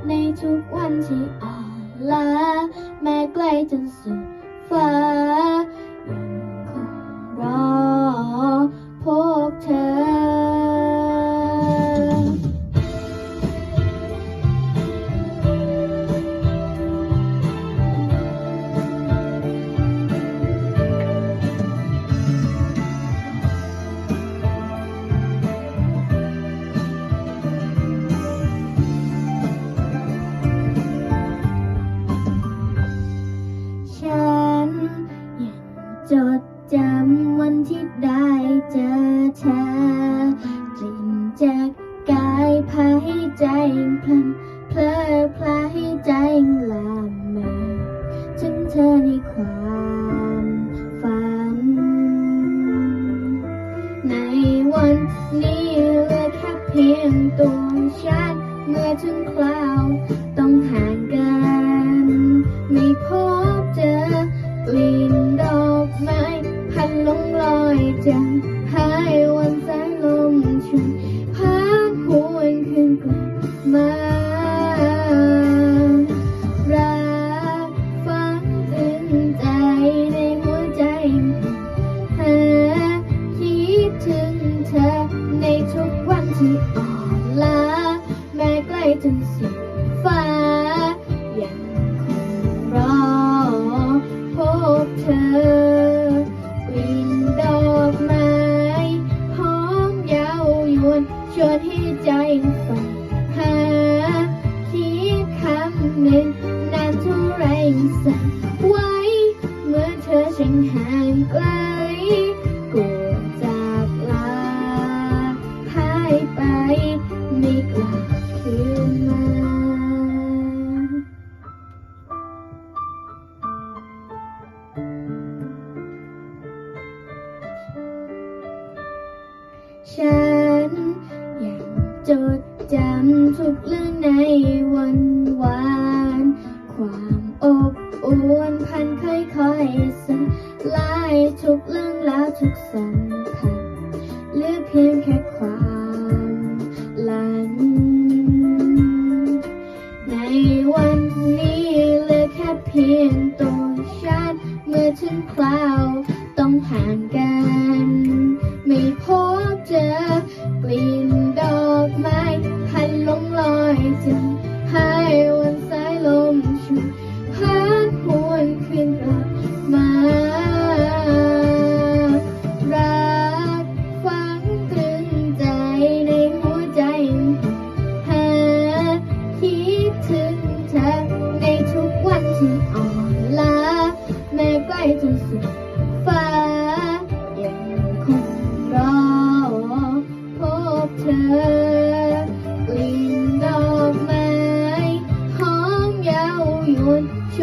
在每一天，你而来，再远也足够。 ใจพลันเพลอพลาให้ใจลามมาถึงเธอในความฝัน ในวันนี้เหลือแค่เพียงตัวฉันเมื่อถึงคราวต้องห่างกัน ไม่พบเจอกลิ่นดอกไม้พันลงลอยจางหายวันสายลมช่ว ที่อ่อนล้าแม้ใกล้จนสุดฟ้า ยังคงรอพบเธอกลิ่นดอกไม้หอมยาวยวนชวนให้ใจฝันหาคิดคำหนึ่งนานเท่าไรสั่นไว้ เมื่อเธอช่างห่างไกล ฉันยังจดจำทุกเรื่องในวันวาน ความอบอุ่นพันค่อยๆสลายทุกเรื่องราวทุกสัมพันธ์หลือเพียงแค่ความหลังในวันนี้เหลือแค่เพียงตัวฉันเมื่อถึงคราวต้องห่างกัน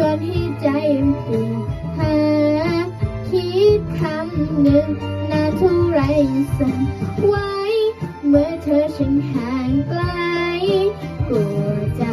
วนชวนให้ใจเปลี่ยนหา คิดคำหนึ่งนาเท่าไรสั่นไว้ เมื่อเธอฉันห่างไกลกลัว